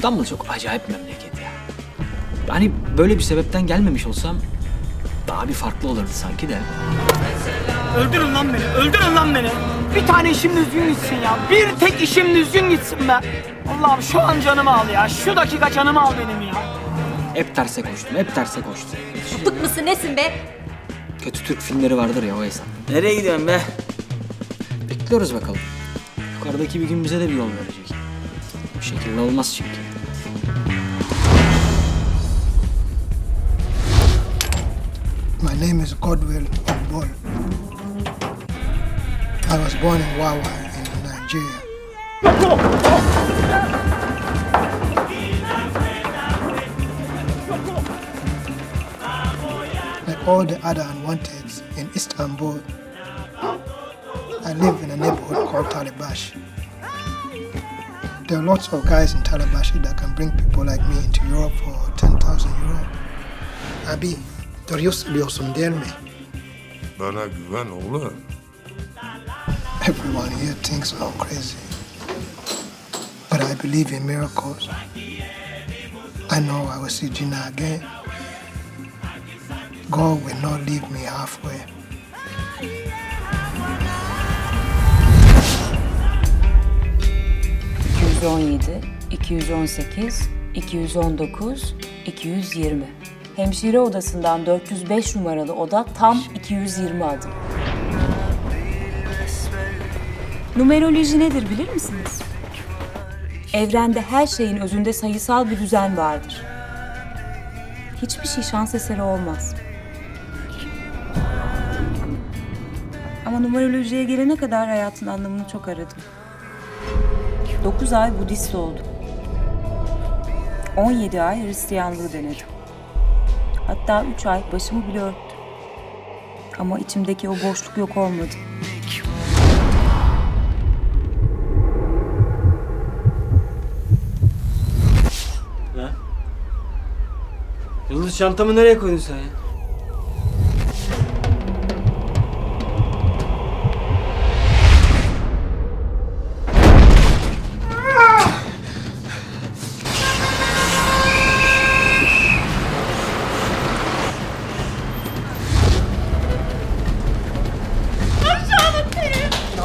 İstanbul çok acayip memleket ya. Hani böyle bir sebepten gelmemiş olsam daha bir farklı olurdu sanki de. Öldürün lan beni, öldürün lan beni. Bir tane işim düzgün gitsin ya. Bir tek işim düzgün gitsin be. Allah'ım şu an canımı al ya. Şu dakika canımı al benim ya. Hep terse koştum, hep terse koştum. Sapık mısın nesin be? Kötü Türk filmleri vardır ya o hesap. Nereye gidiyorsun be? Bekliyoruz bakalım. Yukarıdaki bir gün bize de bir yol verecek. Bu şekilde olmaz çünkü. My name is Godwill Ogbol. I was born in Wawa in Nigeria. Like all the other unwanteds in Istanbul, I live in a neighborhood called Talibash. There are lots of guys in Talabashi that can bring people like me into Europe for 10,000 euro. Abi, Darius biliyorsun değil mi? Bana güven oğlum. Everyone here thinks I'm crazy. But I believe in miracles. I know I will see Gina again. God will not leave me halfway. ...217, 218, 219, 220. Hemşire odasından 405 numaralı oda tam 220 adım. Numeroloji nedir bilir misiniz? Evrende her şeyin özünde sayısal bir düzen vardır. Hiçbir şey şans eseri olmaz. Ama numerolojiye gelene kadar hayatın anlamını çok aradım. 9 ay Budist oldum. 17 ay Hristiyanlığı denedim. Hatta 3 ay başımı bile örttüm. Ama içimdeki o boşluk yok olmadı. Yıldız çantamı nereye koydun sen ya?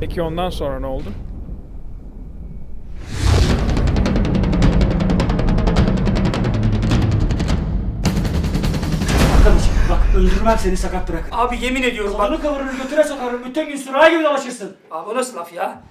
Peki ondan sonra ne oldu? Bak öldürmem seni sakat bırakırım. Abi yemin ediyorum bak. Kanı kavurur götüne sokarım. Bütün gün sürahi gibi dolaşırsın. Abi o nasıl laf ya?